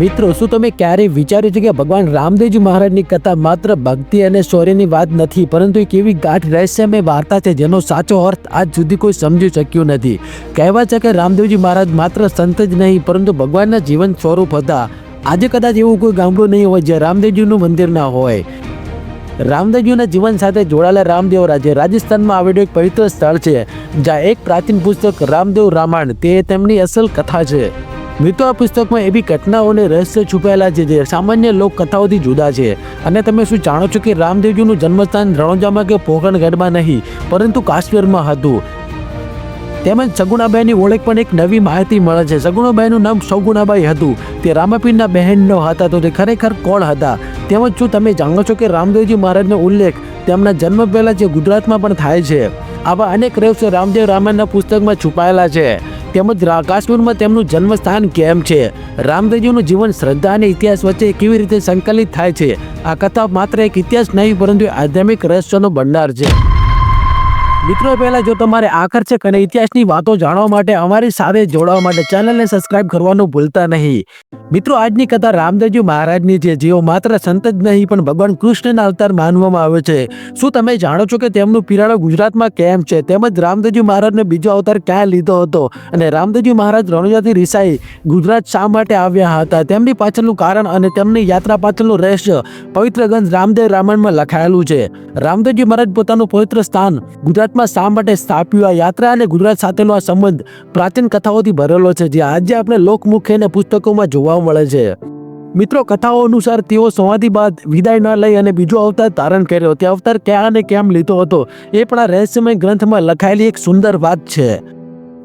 મિત્રો, શું તમે ક્યારેય વિચાર્યું છે કે ભગવાન રામદેવજી મહારાજની કથા માત્ર ભક્તિ અને શૌર્યની વાત નથી, પરંતુ એક એવી ગાઢ રહસ્યમય વાર્તા છે જેનો સાચો અર્થ આજ સુધી કોઈ સમજી શક્યું નથી. કહેવાય છે કે રામદેવજી મહારાજ માત્ર સંત જ નહીં, પરંતુ ભગવાનના જીવન સ્વરૂપ હતા. આજે કદાચ એવું કોઈ ગામડું નહીં હોય જ્યાં રામદેવજીનું મંદિર ના હોય. રામદેવજીના જીવન સાથે જોડાયેલા રામદેવ રાજ્ય રાજસ્થાનમાં આવેલું એક પવિત્ર સ્થળ છે, જ્યાં એક પ્રાચીન પુસ્તક રામદેવ રામાયણ, તે તેમની અસલ કથા છે. મિત્રો, આ પુસ્તકમાં એવી ઘટનાઓ અને રહસ્ય છુપાયેલા છે જે સામાન્ય લોક કથાઓથી જુદા છે. અને તમે શું જાણો છો કે રામદેવજીનું જન્મસ્થાન રણોજામાં કે પોખરણગઢમાં નહીં, પરંતુ કાશ્મીરમાં હતું? તેમજ સગુણાબાઈની ઓળખ પણ એક નવી માહિતી મળે છે. સગુણાબાઈનું નામ સગુણાબાઈ હતું. તે રામાપીરના બહેનનો હતા. તો તે ખરેખર કોણ હતા? તેમજ શું તમે જાણો છો કે રામદેવજી મહારાજનો ઉલ્લેખ તેમના જન્મ પહેલાં જે ગુજરાતમાં પણ થાય છે? આવા અનેક રહસ્યો રામદેવ રામાયણના પુસ્તકમાં છુપાયેલા છે. તેમજ કાશ્મીરમાં તેમનું જન્મસ્થાન કેમ છે? રામદેવજીનું જીવન શ્રદ્ધા અને ઇતિહાસ વચ્ચે કેવી રીતે સંકલિત થાય છે? આ કથા માત્ર એક ઇતિહાસ નહીં, પરંતુ આધ્યાત્મિક રહસ્યનો ભંડાર છે. મિત્રો, પહેલાં જો તમારે આકર્ષક અને ઇતિહાસની વાતો જાણવા માટે અમારી સાથે જોડાવા માટે ચેનલને સબસ્ક્રાઇબ કરવાનું ભૂલતા નહીં. મિત્રો, આજની કથા રામદેવજી મહારાજની છે, જેઓ માત્ર સંત જ નહીં, પણ ભગવાન કૃષ્ણના અવતાર માનવામાં આવે છે. શું તમે જાણો છો કે તેમનું પિરાણો ગુજરાતમાં કેમ છે? તેમજ રામદેવજી મહારાજને બીજો અવતાર ક્યાં લીધો હતો? અને રામદેવજી મહારાજ રણુજાથી રિસાઈ ગુજરાત શા માટે આવ્યા હતા? તેમની પાછળનું કારણ અને તેમની યાત્રા પાછળનું રહસ્ય પવિત્ર ગંજ રામદેવ રામાયણમાં લખાયેલું છે. રામદેવજી મહારાજ પોતાનું પવિત્ર સ્થાન ગુજરાતમાં શા માટે સ્થાપ્યું આ યાત્રા અને ગુજરાત સાથેનો આ સંબંધ પ્રાચીન કથાઓથી ભરેલો છે, જે આજે આપણે લોકમુખ્ય અને પુસ્તકોમાં જોવા મળે છે. મિત્રો, કથાઓ અનુસાર તેઓ સમાધિ બાદ વિદાય ન લઈ અને બીજો અવતાર ધારણ કર્યો. તે અવતાર ક્યાં અને કેમ લીધો હતો એ પણ આ રહસ્યમય ગ્રંથમાં લખાયેલી એક સુંદર વાત છે.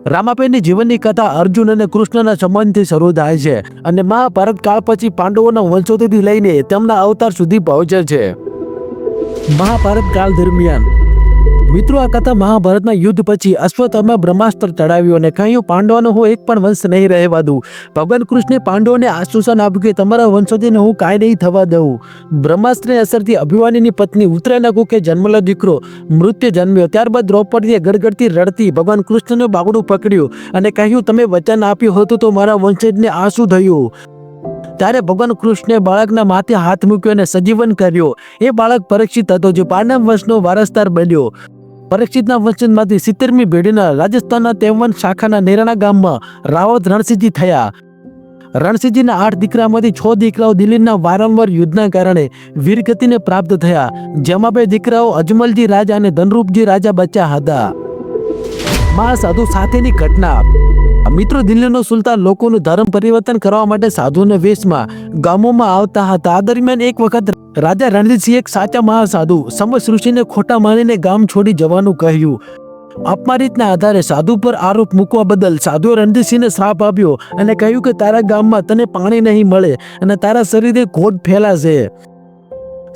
રામાબેનની જીવનની કથા અર્જુન અને કૃષ્ણના સંબંધથી શરૂ થાય છે અને મહાભારત કાળ પછી પાંડવોના વંશોથી લઈને તેમના અવતાર સુધી પહોંચે છે. મહાભારત કાળ દરમિયાન મિત્રો, આ કથા મહાભારતના યુદ્ધ પછી અશ્વત્થામાં બ્રહ્માસ્ત્ર ચડાવ્યું અને કહ્યું, પાંડવાનો હું એક પણ વંશ નહીં રહેવા દઉં. ભગવાન કૃષ્ણે પાંડવોને આશ્વાસન આપ્યું કે તમારા વંશોજીને હું કાંઈ નહીં થવા દઉં. બ્રહ્માસ્ત્રની અસરથી અભિમાનીની પત્ની ઉત્તરાયના કુકે જન્મલો દીકરો મૃત્યુ જન્મ્યો. ત્યારબાદ દ્રૌપદીએ ગડગડતી રડતી ભગવાન કૃષ્ણનું બાગડું પકડ્યું અને કહ્યું, તમે વચન આપ્યું હતું તો મારા વંશજને આ શું થયું? ત્યારે ભગવાન કૃષ્ણે બાળકના માથે હાથ મૂક્યો અને સજીવન કર્યો. એ બાળક પરીક્ષિત હતો, જે પાંડવ વંશનો વારસદાર બન્યો. પરીક્ષિતના વંશજમાંથી સિત્તેરમી પેઢીના રાજસ્થાનના તેવન શાખાના નેરાણા ગામમાં રાવત રણસિંહજી થયા. રણસિંહજીના આઠ દીકરામાંથી છ દીકરાઓ દિલ્હીના વારંવાર યુદ્ધના કારણે વીરગતિને પ્રાપ્ત થયા, જેમાં બે દીકરાઓ અજમલજી રાજા અને ધનરૂપજી રાજા બચ્યા હતા. મા સાધુ સાથેની ઘટના મિત્રો દિલ્હીનો સુલતાન લોકોનું ધર્મ પરિવર્તન કરવા માટે સાધુના વેશમાં ગામોમાં આવતા હતા. આ દરમિયાન એક વખત રાજા રણજીતસિંહ એક સાચા મહાસાધુ સમય ઋષિને ખોટા માનીને ગામ છોડી જવાનું કહ્યું. અપમાનિતના આધારે સાધુ પર આરોપ મૂકવા બદલ સાધુએ રણજીતસિંહને શ્રાપ આપ્યો અને કહ્યું કે તારા ગામમાં તને પાણી નહીં મળે અને તારા શરીરે ઘોટ ફેલાશે.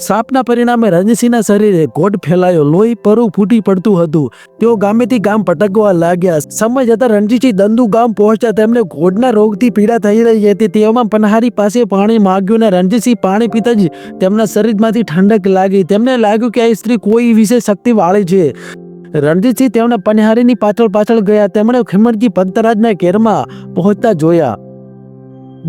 શ્રાપના પરિણામે રણજીતસિંહના શરીરે ઘોટ ફેલાયો, લોહી પરું ફૂટી પડતું હતું. તેઓ ગામેથી ગામ પટકવા લાગ્યા. સમય જતા રણજીતસિંહ દંદુ ગામ પહોંચ્યા. તેમને ઘોડના રોગથી પીડા થઈ રહી હતી. તેઓમાં પનહારી પાસે પાણી માગ્યું અને રણજીતસિંહ પાણી પીતા જ તેમના શરીરમાંથી ઠંડક લાગી. તેમને લાગ્યું કે આ સ્ત્રી કોઈ વિશે શક્તિ વાળી છે. રણજીતસિંહ તેમના પનહારીની પાછળ પાછળ ગયા. તેમણે ખીમરજી પંતરાજના કેરમાં પહોંચતા જોયા.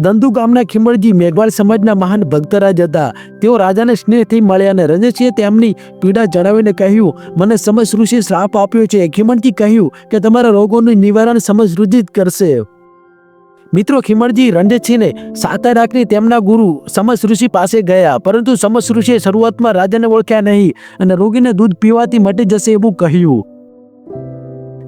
દંદુ ગામના ખીમળજી મેઘવાળ સમાજના મહાન ભક્તરાજ હતા. તેઓ રાજાને સ્નેહથી મળ્યા અને રજેશીએ તેમની પીડા જણાવીને કહ્યું, મને સમસ ઋષિ શ્રાપ આપ્યો છે. ખીમણજી કહ્યું કે, તમારા રોગોનું નિવારણ સમસ ઋષિ જ કરશે. મિત્રો ખીમણજી રણજીતસિંહને સાતા રાખી તેમના ગુરુ સમસ ઋષિ પાસે ગયા, પરંતુ સમસ ઋષિએ શરૂઆતમાં રાજાને ઓળખ્યા નહીં અને રોગીને દૂધ પીવાથી મટી જશે એવું કહ્યું.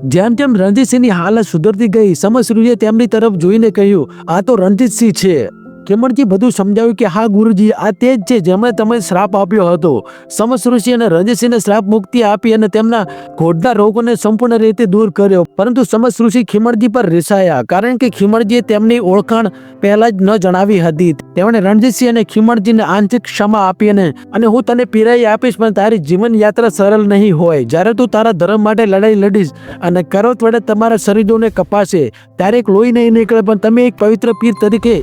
જેમ જેમ રણજીતસિંહની હાલત સુધરતી ગઈ સમસ ઋષિએ તેમની તરફ જોઈને કહ્યું, આ તો રણજીતસિંહ છે. કેમણજી બધું સમજાવ્યું કે હા, ગુરુજી, આ તે જ છે જેમણે તમે શ્રાપ આપ્યો હતો. સમસ ઋષિ અને રંજસિંહને શ્રાપ મુક્તિ આપી અને તેમના ઘોડના રોગોને સંપૂર્ણ રીતે દૂર કર્યો. પરંતુ સમસ ઋષિ ખીમણજી પર રિસાયા, કારણ કે ખીમણજીએ તેમની ઓળખાણ પહેલા જ ન જણાવી હતી. તેમણે રણજીતસિંહ અને ખીમણજીને આંશિક ક્ષમા આપી અને અને હું તને પીરાઈ આપીશ, પણ તારી જીવન યાત્રા સરળ નહીં હોય. જ્યારે તું તારા ધર્મ માટે લડાઈ લડીશ અને કરોત વડે તમારા શરીરોને કપાશે, ત્યારે એક લોહી નહીં નીકળે, પણ તમે એક પવિત્ર પીર તરીકે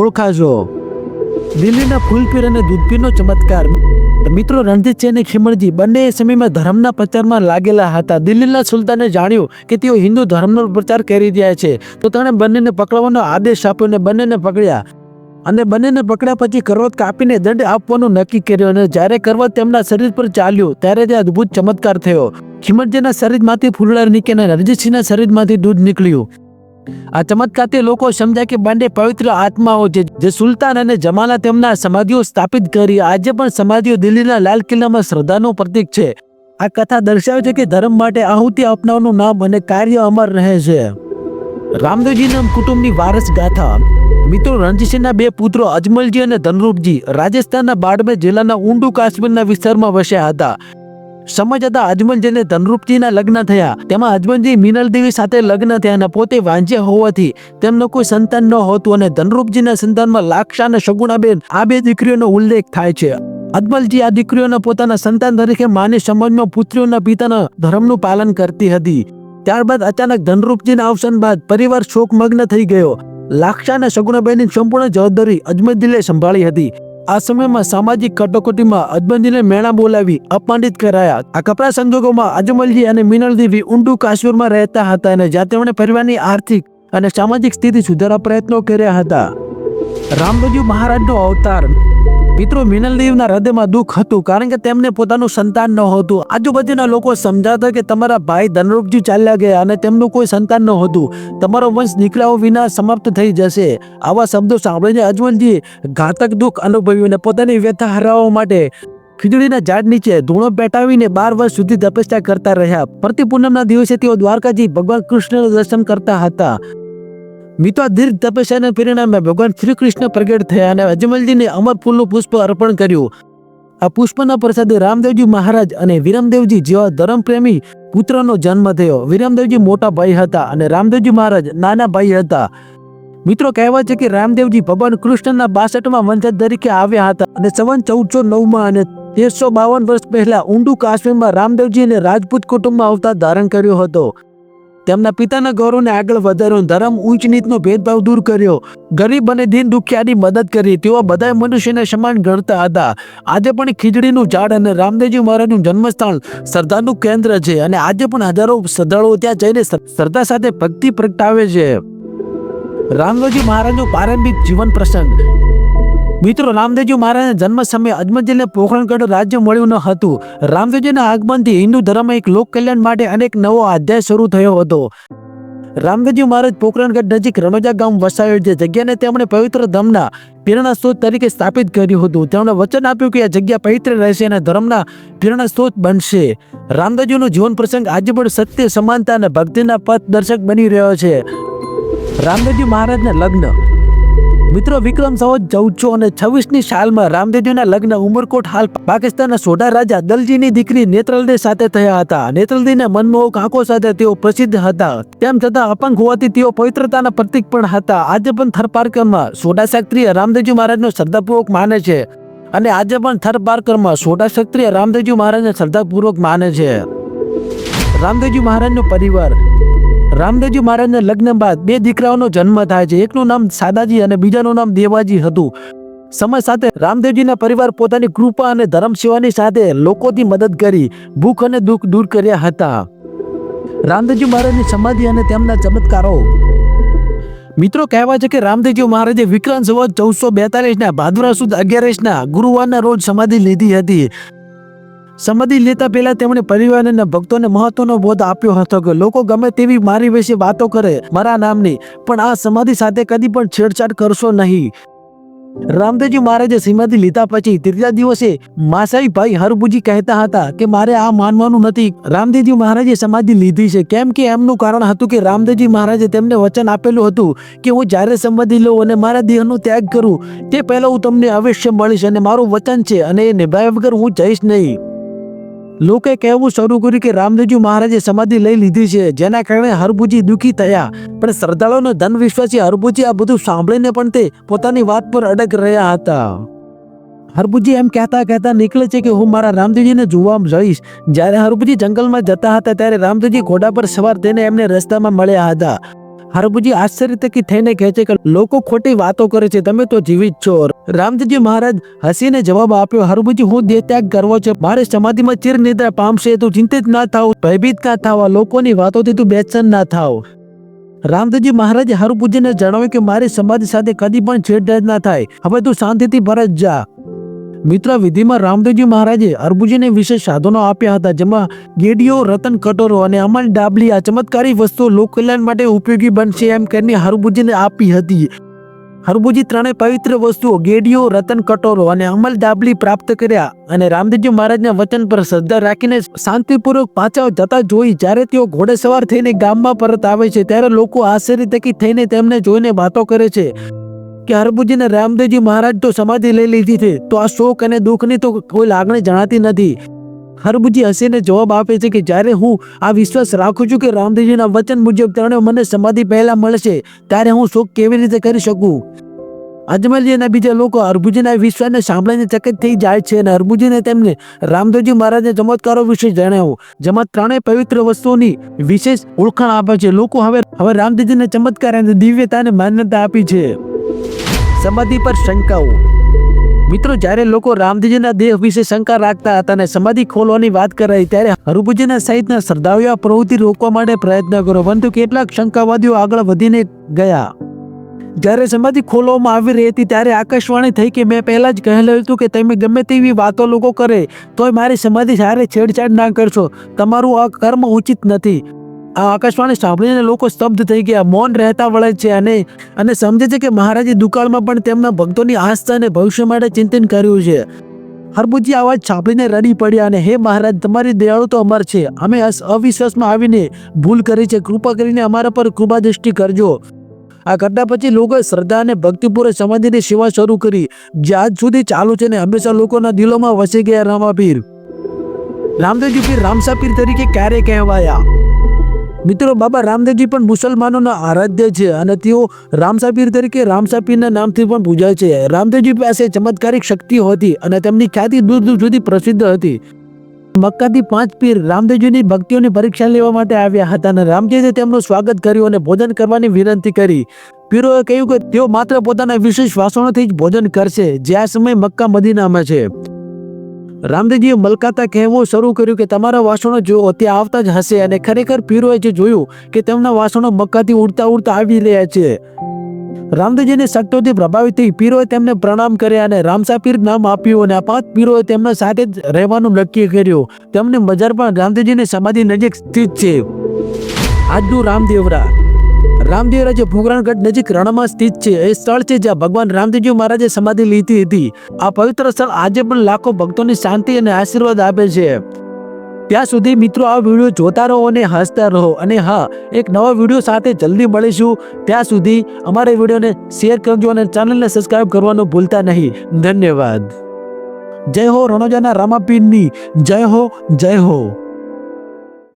ઓળખાશો દિલ્હીના ફૂલપીર અને દૂધપીરનો ચમત્કાર. મિત્રો રણજીતસિંહ અને ખીમણજી બંને સમયમાં ધર્મના પ્રચારમાં લાગેલા હતા. દિલ્હીના સુલતાને જાણ્યું કે તેઓ હિન્દુ ધર્મનો પ્રચાર કરી રહ્યા છે. તો તેણે બંનેને પકડવાનો આદેશ આપ્યો અને બંનેને પકડ્યા. અને બંનેને પકડ્યા પછી કરવત કાપીને દંડ આપવાનું નક્કી કર્યું અને જ્યારે કરવત તેમના શરીર પર ચાલ્યું, ત્યારે તે અદ્ભુત ચમત્કાર થયો. ખીમણજીના શરીરમાંથી ફૂલડા નીકળ્યા અને રણજીતસિંહના શરીરમાંથી દૂધ નીકળ્યું. આ ચમત્કારથી લોકો સમજ્યા કે બંને પવિત્ર આત્માઓ છે, જે સુલતાન અને જમાલા તેમના સમાધિઓ સ્થાપિત કરી, આજે પણ સમાધિઓ દિલ્હીના લાલ કિલ્લામાં શ્રદ્ધાનું પ્રતીક છે. આ કથા દર્શાવે છે કે ધર્મ માટે આહુતિ અપનાવવાનું નામ અને કાર્ય અમર રહે છે. રામદેવજી નામ કુટુંબની વારસ ગાથા. મિત્રો, રણજીતસિંહના બે પુત્રો અજમલજી અને ધનરૂપજી રાજસ્થાનના બાડમેર જિલ્લાના ઊંડું કાશ્મીરના વિસ્તારમાં વસ્યા હતા. સમય જતા અજમલજી અને ધનરૂપજીના લગ્ન થયા. તેમાં અજમલજી મિનલ દેવી સાથે લગ્ન થયા અને પોતે વાંજ્યા હોવાથી તેમનો કોઈ સંતાન ન હોતું અને ધનરૂપજીના સંતાનમાં લાક્ષા અને શગુણાબેન આ બે દીકરીઓનો ઉલ્લેખ થાય છે. અજમલજી આ દીકરીઓને પોતાના સંતાન તરીકે માની સમાજમાં પુત્રીઓના પિતાના ધર્મનું પાલન કરતી હતી. ત્યારબાદ અચાનક ધનરૂપજીના અવસાન બાદ પરિવાર શોકમગ્ન થઈ ગયો. લાક્ષા અને સગુણાબેનની સંપૂર્ણ જવાબદારી અજમલજીએ સંભાળી હતી. આ સમયમાં સામાજિક કટોકટીમાં અદબંધીને મેણા બોલાવી અપમાનિત કરાયા. આ કપરા સંજોગોમાં અજમલજી અને મિનલ દેવી ઊંડું કાશ્મીરમાં રહેતા હતા અને જ્યાં તેમણે પરિવારની આર્થિક અને સામાજિક સ્થિતિ સુધારવા પ્રયત્નો કર્યા હતા. રામદેવજી મહારાજનો અવતાર મિત્રો મિનલ દેવના હૃદયમાં દુઃખ હતું કારણ કે તેમને પોતાનું સંતાન ન હતું આજુબાજુના લોકો સમજાતા કે તમારા ભાઈ ધનરૂપજી ચાલ્યા ગયા અને તેમનું કોઈ સંતાન ન હતું તમારો વંશ દીકરાઓ વિના સમાપ્ત થઈ જશે. આવા શબ્દો સાંભળીને અજમલજીએ ઘાતક દુઃખ અનુભવ્યું અને પોતાની વ્યથા હરાવવા માટે ખીજડીના ઝાડ નીચે ધૂણો પેટાવીને બાર વર્ષ સુધી તપસ્યા કરતા રહ્યા. પ્રતિ પૂનમના દિવસે તેઓ દ્વારકાજી ભગવાન કૃષ્ણનું દર્શન કરતા હતા. મિત્રો દીર્ઘ તપસ્યાના પરિણામે ભગવાન શ્રી કૃષ્ણ પ્રગટ થયા અને અજમલજીને અમર ફૂલનું પુષ્પ અર્પણ કર્યું. આ પુષ્પના પ્રસાદે રામદેવજી મહારાજ અને વિરમદેવજી જેવા ધર્મપ્રેમી પુત્રનો જન્મ થયો. વિરમદેવજી મોટા ભાઈ હતા અને રામદેવજી મહારાજ નાના ભાઈ હતા. મિત્રો, કહેવાય છે કે રામદેવજી ભગવાન કૃષ્ણના બાસઠમાં વંશજ તરીકે આવ્યા હતા અને સવન ચૌદસો નવમાં અને તેરસો બાવન વર્ષ પહેલા ઊંડું કાશ્મીરમાં રામદેવજીને રાજપૂત કુટુંબમાં અવતાર ધારણ કર્યો હતો. તેમના પિતાના ગૌરવને આગળ વધાર્યો ધર્મ ઉચ્ચ નીચનો ભેદભાવ દૂર કર્યો. ગરીબ અને દીન દુખિયાની મદદ કરી. તેઓ બધા મનુષ્યને સમાન ગણતા હતા. આજે પણ ખીજડીનું ઝાડ અને રામદેવજી મહારાજનું જન્મસ્થાન શ્રદ્ધાનું કેન્દ્ર છે અને આજે પણ હજારો શ્રદ્ધાળુઓ ત્યાં જઈને શ્રદ્ધા સાથે ભક્તિ પ્રગટાવે છે. રામદેવજી મહારાજનો પ્રારંભિક જીવન પ્રસંગ મિત્રો, રામદેવજી મહારાજના જન્મ સમયે અજમલજીને પોખરણગઢ રાજ્ય મળ્યું ન હતું. રામદેવજીના આગમનથી હિન્દુ ધર્મ એક લોક કલ્યાણ માટે અનેક નવો અધ્યાય શરૂ થયો હતો. રામદેવજી મહારાજ પોખરણગઢ નજીક રણોજા ગામ વસાયો જે જગ્યાને તેમણે પવિત્ર ધમના, પ્રેરણા સ્ત્રોત તરીકે સ્થાપિત કર્યું હતું. તેમણે વચન આપ્યું કે આ જગ્યા પવિત્ર રહેશે અને ધર્મના પ્રેરણા સ્ત્રોત બનશે. રામદેવજીનો જીવન પ્રસંગ આજે પણ સત્ય, સમાનતા અને ભક્તિના પથ દર્શક બની રહ્યો છે. રામદેવજી મહારાજના લગ્ન મિત્રો વિક્રમ સંવત ચૌદસો અને છવ્વીસની સાલમાં રામદેવજીના લગ્ન ઉમરકોટ હાલ પાકિસ્તાનના સોઢા રાજા દલજીની દીકરી નેત્રલદે સાથે થયા હતા. નેત્રલદીના મનમોહક આંખો સાથે તેઓ પ્રસિદ્ધ હતા. તેમ છતાં અપંગ હોવાથી તેઓ પવિત્રતાના પ્રતીક પણ હતા. આજે પણ થરપારકરમાં સોઢા ક્ષત્રિય રામદેવજી મહારાજનો શ્રદ્ધાપૂર્વક માને છે અને આજે પણ થરપારકરમાં સોઢા ક્ષત્રિય રામદેવજી મહારાજને શ્રદ્ધાપૂર્વક માને છે. રામદેવજી મહારાજનો પરિવાર રામદેવજી મહારાજના લગ્ન બાદ બે દીકરાઓનો જન્મ થાય છે. એકનું નામ સાદાજી અને બીજાનું નામ દેવાજી હતું. સમય સાથે રામદેવજીના પરિવાર પોતાની કૃપા અને ધર્મ સેવાની સાથે લોકોથી મદદ કરી, ભૂખ અને દુઃખ દૂર કર્યા હતા. રામદેવજી મહારાજની સમાધિ અને તેમના ચમત્કારો. મિત્રો, કહેવાય છે કે રામદેવજી મહારાજે વિક્રમ સંવત ચૌદસો બેતાલીસના ભાદરા સુદ અગિયારસના ગુરુવારના રોજ સમાધિ લીધી હતી. સમાધિ લેતા પહેલા તેમણે પરિવાર અને ભક્તોને મહત્વનો બોધ આપ્યો હતો કે લોકો ગમે તેવી મારી વિશે વાતો કરે, મારા નામની, પણ આ સમાધિ સાથે કદી પણ છેડછાડ કરશો નહીં. રામદેવજી મહારાજે સમાધિ લીધા પછી ત્રીજા દિવસે માસાઈ ભાઈ હરબુજી કહેતા હતા કે મારે આ માનવાનું નથી. રામદેવજી મહારાજે સમાધિ લીધી છે, કેમ કે એમનું કારણ હતું કે રામદેવજી મહારાજે તેમને વચન આપેલું હતું કે હું જ્યારે સમાધિ લઉં અને મારા દેહનો ત્યાગ કરું, તે પહેલાં હું તમને અવશ્ય મળીશ અને મારું વચન છે અને એ નિભાવ્યા વગર હું જઈશ નહીં. લોકોએ કહેવું શરૂ કર્યું કે રામદેવજી મહારાજે સમાધિ લઈ લીધી છે, જેના કારણે હરભુજી દુઃખી થયા. પણ શ્રદ્ધાળુઓનો ધન વિશ્વાસી હરભુજી આ બધું સાંભળીને પણ તે પોતાની વાત પર અડગ રહ્યા હતા. હરભુજી એમ કહેતા કહેતા નીકળે છે કે હું મારા રામદેવજીને જોવા જઈશ. જ્યારે હરભુજી જંગલમાં જતા હતા, ત્યારે રામદેવજી ઘોડા પર સવાર થઈને એમને રસ્તામાં મળ્યા હતા. હરભુજી આશ્ચર્યચકિત થઈને કહે છે કે લોકો ખોટી વાતો કરે છે, તમે તો જીવિત છો. રામજીજી મહારાજ હસીને જવાબ આપ્યો, હરભુજી, હું દેહ ત્યાગ કરવો છે. મારે સમાધિમાં ચિર નિદ્રા પામશે તું ચિંતિત ના થાવ, ભયભીત ના થાવ લોકોની વાતોથી તું બેચેન ના થાવ. રામદેવજી મહારાજે હરભુજીને જણાવ્યું કે, મારી સમાધિ સાથે કદી પણ છેડછાડ ના થાય. હવે તું શાંતિથી ભરત જા. મિત્ર વિધિમાં રામદેવજી મહારાજે અર્બુજીને વિશેષ સાધનો આપ્યા હતા, જેમાં ગેડીઓ રતન કટોરો અને અમલ ડાબલી આ ચમત્કારી વસ્તુઓ લોકકલ્યાણ માટે ઉપયોગી બનશે એમ કરીને હરબુજીને આપી હતી. હરબુજી ત્રણેય પવિત્ર વસ્તુઓ ગેડીઓ રતન કટોરો અને અમલ ડાબલી પ્રાપ્ત કર્યા અને રામદેવજી મહારાજના વચન પર શ્રદ્ધા રાખીને શાંતિપૂર્વક પાછા જતા જોઈ, જ્યારે તેઓ ઘોડે સવાર થઈને ગામમાં પરત આવે છે, ત્યારે લોકો આશ્ચર્યચકિત થઈને તેમને જોઈને વાતો કરે છે. કે હરભુજીને રામદેવજી મહારાજ તો સમાધિ લઈ લીધી છે. તો આ શોક અને દુઃખની તો કોઈ લાગણી જણાતી નથી. હરભુજી હસીને જવાબ આપે છે કે જ્યારે હું આ વિશ્વાસ રાખું છું કે રામદેવજીના વચન મુજબ તેણે મને સમાધિ પહેલા મળશે, ત્યારે હું શોક કેવી રીતે કરી શકું? અજમલજી બીજા લોકો હરભુજીના વિશ્વાસને સાંભળીને ચકિત થઈ જાય છે અને હરભુજીને તેમને રામદેવજી મહારાજને ચમત્કારો વિશે જણાવ્યું જેમાં ત્રણેય પવિત્ર વસ્તુઓની વિશેષ ઓળખાણ આપે છે. લોકો હવે હવે રામદેવજીને ચમત્કાર અને દિવ્યતાને માન્યતા આપી છે. સમાધિ પર શંકાઓ. મિત્રો, જ્યારે લોકો રામદેવજીના દેહ વિશે શંકા રાખતા હતા અને સમાધિ ખોલવાની વાત કરાઈ, ત્યારે હરભુજીના સહિતના શ્રદ્ધાળુઓ આ પ્રવૃત્તિ રોકવા માટે પ્રયત્ન કર્યો, પરંતુ કેટલાક શંકાવાદીઓ આગળ વધીને ગયા. જ્યારે સમાધિ ખોલવામાં આવી રહી હતી, ત્યારે આકાશવાણી થઈ કે મેં પહેલાં જ કહેલું હતું કે તમે ગમે તેવી વાતો લોકો કરે, તોય મારી સમાધિ સારી છેડછાડ ના કરશો. તમારું આ કર્મ ઉચિત નથી. આ આકાશવાણી સાંભળીને લોકો સ્તબ્ધ થઈ ગયા, મૌન રહેતા વળે છે અને અને સમજે છે કે મહારાજે દુકાળમાં પણ તેમના ભક્તોની આસ્થા અને ભવિષ્ય માટે ચિંતન કર્યું છે. હરભુજી આવાજ સાંભળીને રડી પડ્યા અને, હે મહારાજ, તમારી દયાળુ તો અમર છે. અમે અવિશ્વાસમાં આવીને ભૂલ કરી છે. કૃપા કરીને અમારા પર કૃપા દ્રષ્ટિ કરજો. આ ઘટના પછી લોકોએ શ્રદ્ધા અને ભક્તિપૂર્વક સમાધિની સેવા શરૂ કરી. જે આજ સુધી ચાલુ છે ને હંમેશા લોકોના દિલોમાં વસી ગયા રામાપીર. રામદેવજી પીર રામસા પીર તરીકે ક્યારે કહેવાયા? મિત્રો, બાબા રામદેવજી પણ મુસલમાનોના આરાધ્ય છે અને તેઓ રામસાપીર તરીકે રામસાપીરના નામથી પણ પૂજાય છે. રામદેવજી પાસે ચમત્કારિક શક્તિ હતી અને તેમની ખ્યાતિ દૂર દૂર સુધી પ્રસિદ્ધ હતી. મક્કાથી પાંચ પીર રામદેવજીની ભક્તિઓની પરીક્ષા લેવા માટે આવ્યા હતા અને રામજીએ તેમનું સ્વાગત કર્યું અને ભોજન કરવાની વિનંતી કરી. પીરોએ કહ્યું કે તેઓ માત્ર પોતાના વિશેષ વાસણોથી જ ભોજન કરશે, જે આ સમય મક્કા મદીનામાં છે. રામદેવજીએ મલકાતા કહેવું શરૂ કર્યું કે તમારા વાસણો જુઓ ત્યાં આવતા જ હશે અને ખરેખર પીરોએ જે જોયું કે તેમના વાસણો મક્કાથી ઉડતા ઉડતા આવી રહ્યા છે. રામદેવજીની શક્તિઓથી પ્રભાવિત થઈ પીરોએ તેમને પ્રણામ કર્યા અને રામસા પીર નામ આપ્યું અને આ પાંચ પીરોએ તેમના સાથે જ રહેવાનું નક્કી કર્યું. તેમની બજાર પણ રામદેવજીની સમાધિ નજીક સ્થિત છે. આજનું રામદેવરા રામદેવરા જે ભોગરાણગઢ નજીક રણમાં સ્થિત છે. એ સ્થળ છે જ્યાં ભગવાન રામદેવજી મહારાજે સમાધિ લીધી હતી. આ પવિત્ર સ્થળ આજે પણ લાખો ભક્તોની શાંતિ અને આશીર્વાદ આપે છે. ત્યાં સુધી મિત્રો આ વીડિયો જોતા રહો અને હસતા રહો. અને હા, એક નવા વીડિયો સાથે જલ્દી મળીશું. ત્યાં સુધી અમારા વિડીયોને શેર કરજો અને ચેનલને સબસ્ક્રાઈબ કરવાનું ભૂલતા નહીં. ધન્યવાદ. જય હો રણોજાના રામાપીરની. જય હો જય હો.